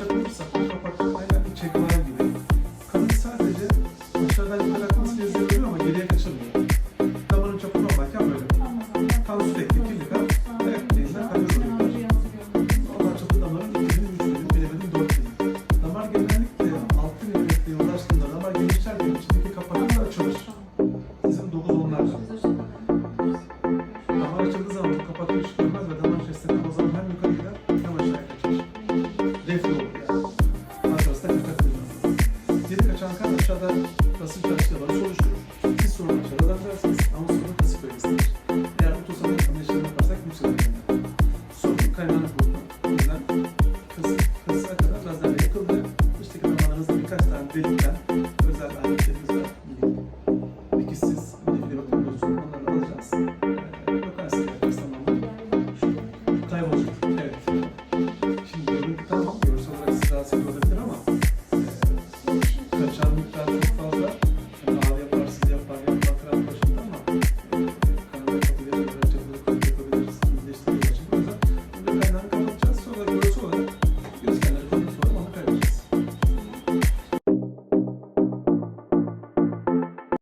bırakılırsa kapaklarıyla çekmeler gibi. Kadın sadece dışarıdan bırakması gerekiyor ama geriye kaçamıyor. Damarın çapı normalken böyle. Tam sürekli kirli kan ayak bileğinden kayboluyor. Onlar çapı damarın 2 milim, 3 milim, bilemedim 4 milim. Damar genellikle 6 milimetre yıldaşlığında damar genişler gibi içindeki kapaklar açılır. Bizim 9 onlardan. Damar açıldığı zaman kapatıyor. aşağıda pasif felç yalan oluşturur. İki sorun aşağıda adaptarsınız ama sorun pasif bölgesidir. Eğer otosomal anlayışını yaparsak yükselir. Sorun kaynağını bulunur. O yüzden kas, kasa kadar lazerle yapıldı. Dıştaki damarlarınızda birkaç tane delikten özel aletlerimiz var. Peki siz nefile bakımıyorsunuz. Onları alacağız.